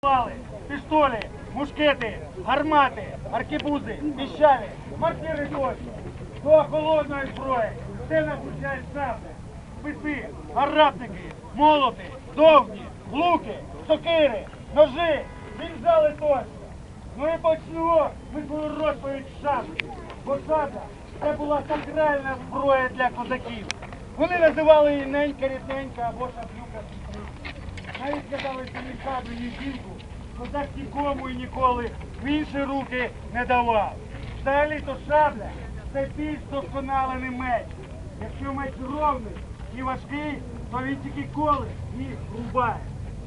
Пали, пістолі, мушкети, гармати, аркебузи, піщалі, мортири тощо. До холодної зброї. Це нас включають сабля, списи, гарапники, молоти, довгі, луки, сокири, ножи, вінзали тощо. Ну і почнемо ми свою розповідь шаблі. Бо шабля це була сакральна зброя для козаків. Вони називали її ненька рідненька або сестричка. Навіть казали, що ні шаблю, ні жінку, козак нікому і ніколи в інші руки не давав. Взагалі то шабля це більш досконалений меч. Якщо меч ровний і важкий, то він тільки коле і рубає.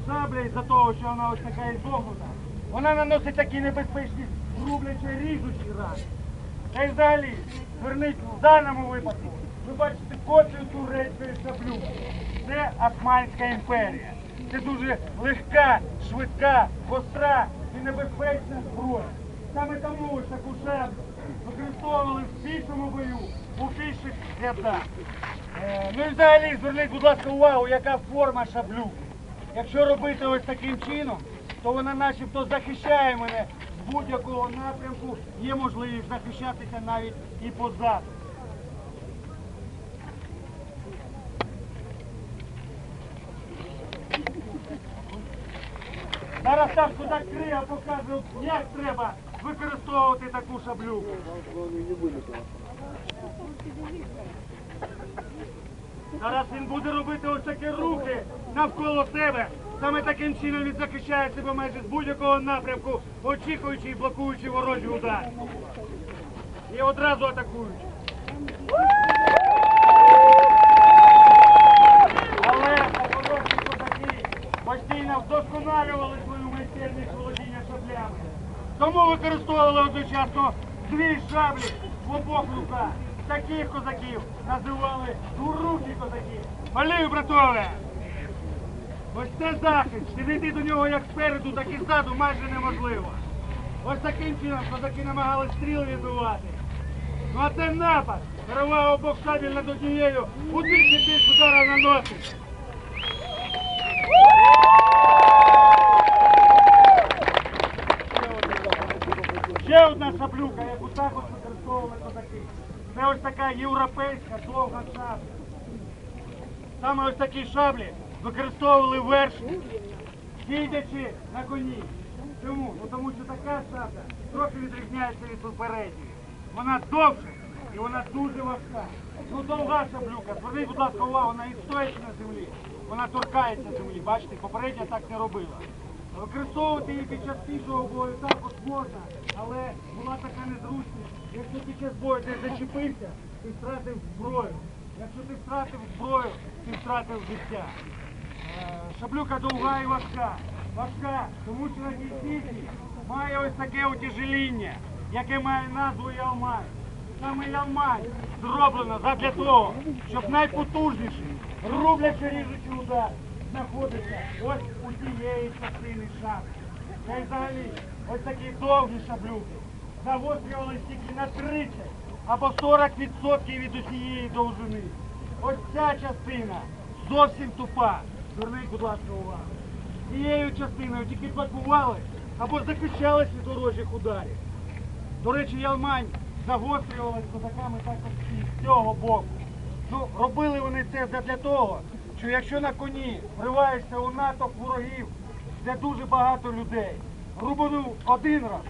Шабля із-за того, що вона ось така ізогнута, вона наносить такі небезпечні рублячі ріжучі рани. Та й взагалі, зверніть в даному випадку, ви бачите копію турецької шаблю. Це Османська імперія. Це дуже легка, швидка, гостра і небезпечна зброя. Саме тому таку шаблю використовували в пішому бою, у піших рядах. Е, ну і взагалі зверніть, будь ласка, увагу, яка форма шаблю. Якщо робити ось таким чином, то вона начебто захищає мене з будь-якого напрямку, є можливість захищатися навіть і позаду. Зараз там куди крига покаже, як треба використовувати таку шаблю. Зараз він буде робити ось такі рухи навколо себе. Саме таким чином він захищає себе майже з будь-якого напрямку, очікуючи і блокуючи ворожі удар. І одразу атакуючи. Але запорожці козаки постійно вдосконалювали майстерність володіння шаблями. Тому використовували одночасно дві шаблі в обох руках. Таких козаків називали дворукі козаки. Малію, братове! Ось це захист. Підійти до нього як спереду, так і ззаду майже неможливо. Ось таким чином козаки намагалися стріли відбивати. Ну а це напад. Перевага обох шабель над однією. Удвічі більш удара наносить. Ще одна шаблюка, яку також використовували козаки. Це ось така європейська довга шабля. Саме ось такі шаблі використовували вершники, їдячи на коні. Чому? Ну тому що така шабля трохи відрізняється від попередньої. Вона довша і вона дуже важка. Ну довга шаблюка, зверніть, будь ласка, увагу, вона і стоячи на землі. Вона торкається землі, бачите, попередня так не робила. Використовувати її під час пішого бою також можна, але була така незручність. Якщо під час бою ти зачепився, ти втратив зброю. Якщо ти втратив зброю, ти втратив життя. Е, Шаблюка довга і важка. Важка, тому що на кінці має ось таке утяжеління, яке має назву ялмань. Саме ялмань зроблено задля того, щоб найпотужніший, рублячи ріжучий удар, знаходиться ось у тієї частини шаблі. Та й взагалі, ось такі довгі шаблюки загострювалися тільки на 30 або 40% від усієї довжини. Ось ця частина зовсім тупа. Зверніть, будь ласка, увагу. Цією частиною тільки блокували або захищались від ворожих ударів. До речі, ялмань загострювалась козаками також і з цього боку. Ну, робили вони це для того, що якщо на коні вриваєшся у натовп ворогів, де дуже багато людей, рубанув один раз,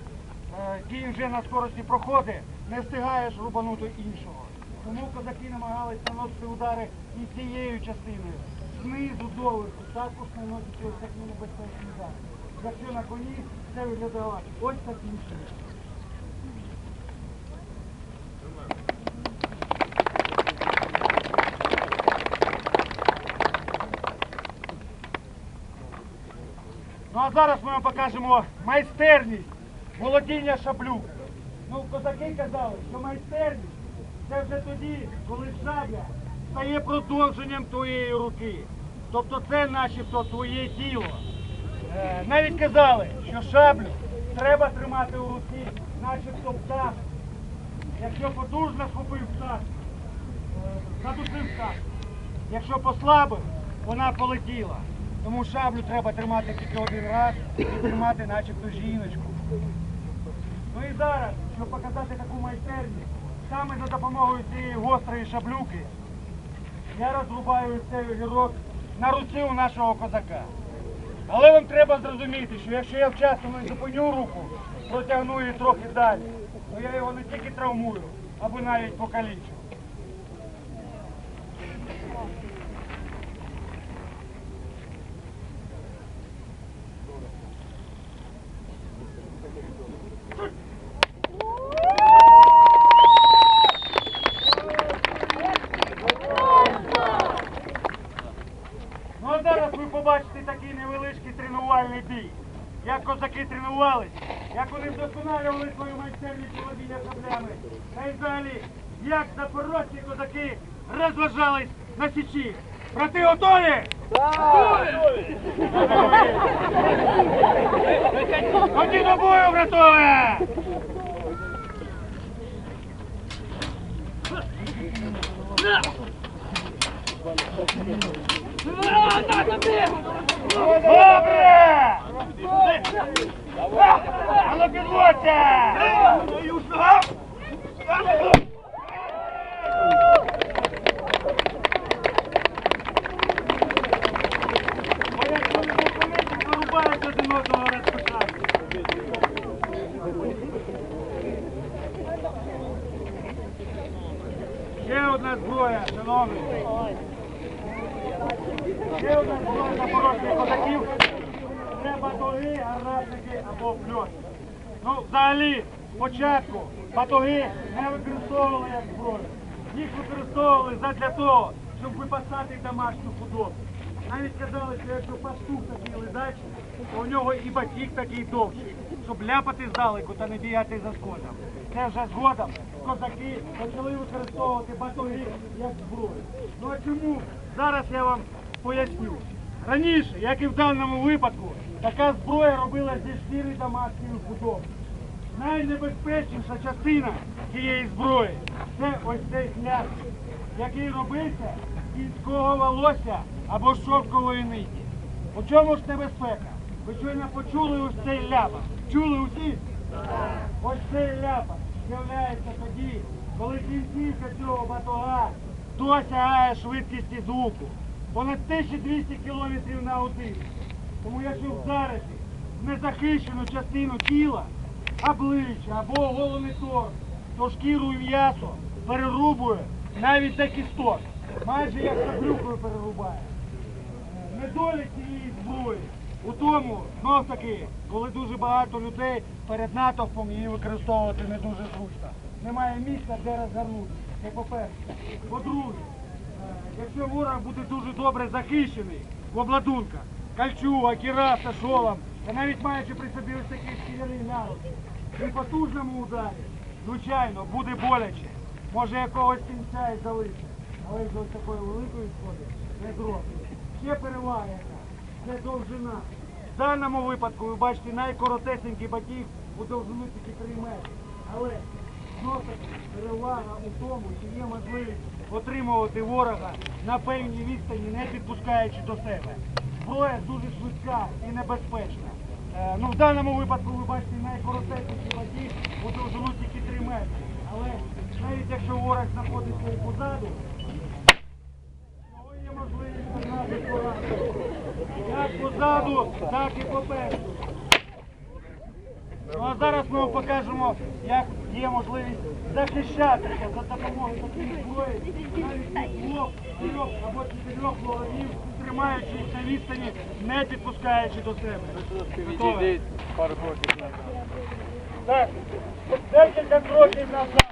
е, кінь вже на скорості проходить, не встигаєш рубанути іншого. Тому козаки намагались наносити удари і цією частиною. Знизу доверху також наносять ось такі небезпечні удари. Якщо на коні це виглядало ось таким чином. Зараз ми вам покажемо майстерність володіння шаблю. Ну, козаки казали, що майстерність це вже тоді, коли шабля стає продовженням твоєї руки. Тобто це начебто твоє тіло. Е, навіть казали, що шаблю треба тримати у руці, начебто птах. Якщо потужно схопив птах, е, задушив птах. Якщо послабив, вона полетіла. Тому шаблю треба тримати тільки один раз і тримати начебто жіночку. Ну і зараз, щоб показати таку майстерність, саме за допомогою цієї гострої шаблюки я розрубаю цей огірок на руці у нашого козака. Але вам треба зрозуміти, що якщо я вчасно не зупиню руку, протягну її трохи далі, то я його не тільки травмую, або навіть покалічу. Ну а зараз ви побачите такий невеличкий тренувальний бій. Як козаки як вони вдосконалювали свою майстерність володіння шаблями. Та й взагалі, як запорожці козаки розважались на січі. Брати готові? Готові! До бою, братове! Добре! А ну підводься! Ще одна зброя, шановні. Ще одна зброя запорожних козаків. Це батоги, гарнатники або пльот. Ну, взагалі, спочатку батоги не використовували як зброю. Їх використовували задля того, щоб випасати домашню худобу. Навіть казали, що якщо пастух такий ледачий, то у нього і батіг такий довший, щоб ляпати здалеку та не бігати за скотом. Це вже згодом козаки почали використовувати батоги як зброю. Ну а чому? Зараз я вам поясню. Раніше, як і в даному випадку, така зброя робила зі шкіри домашньої худоби. Найнебезпечніша частина цієї зброї це ось цей хляст, який робився з кінського волосся або шовкової ниті. У чому ж небезпека? Ви щойно почули ось цей ляпа. Чули усі? Ось цей ляпа з'являється тоді, коли кінцівка цього батога досягає швидкості звуку. Понад 1200 км на годину. Тому якщо вдарити в незахищену частину тіла, обличчя або головний торс, то шкіру і м'ясо перерубує навіть до кісток. Майже як шаблюкою перерубає. Недолік цієї зброї у тому, знов таки, коли дуже багато людей перед натовпом її використовувати не дуже зручно. Немає місця, де розгорнути. Це по-перше. По-друге, е, якщо ворог буде дуже добре захищений в обладунках, кальчуга, кіраса, шолом, та навіть маючи при собі ось такий шкіряний народ, при потужному ударі, звичайно, буде боляче. Може якогось кінця і залишити, але з ось такої великої сходи не зробить. Ще перевага це довжина. В даному випадку ви бачите найкоротесенький батіг у довжину тільки 3 метри. Але перевага у тому, що є можливість отримувати ворога на певній відстані, не підпускаючи до себе. Зброя дуже швидка і небезпечна. Е, ну, в даному випадку ви бачите найкоротесенький батіг у тільки 3 метри. Але навіть якщо ворог знаходиться і позаду, то є можливість нагнати поразку. Як позаду, так і попереду. Ну а зараз ми вам покажемо, як є можливість захищатися за допомогою такої зброї, навіть двох, трьох або чотирьох ворогів, тримаючи їх на відстані, не підпускаючи до себе. Пару кроків назад. Так, декілька кроків назад.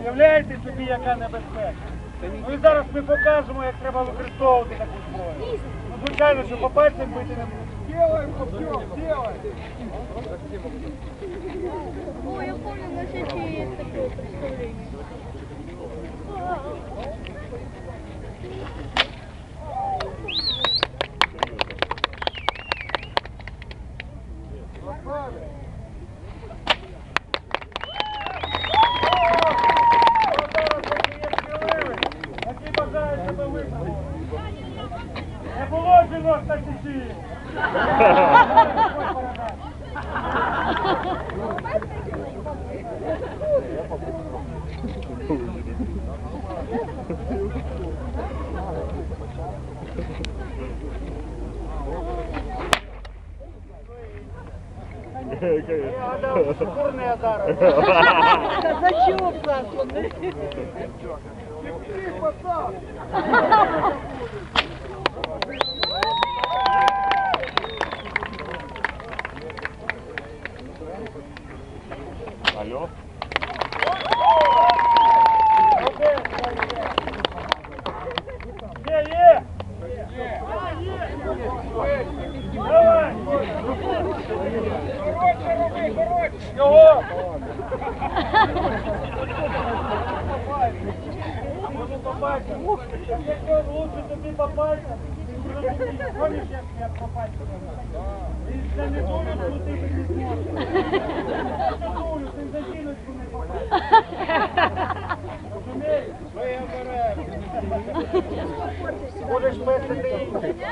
Уявляєте собі, яка небезпека? Ну і зараз ми покажемо, як треба використовувати таку зброю. Ну, звичайно, що по пальцям бити не буде. Делаем, все, делаем! О, я помню, на сессии есть такое представление. Курне зараз. Зачув. Алло?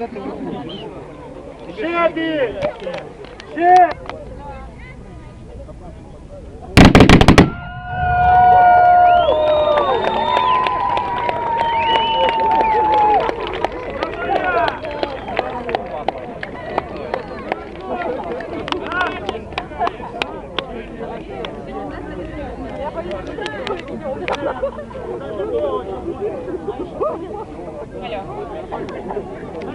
Ще один! Ще! Алло.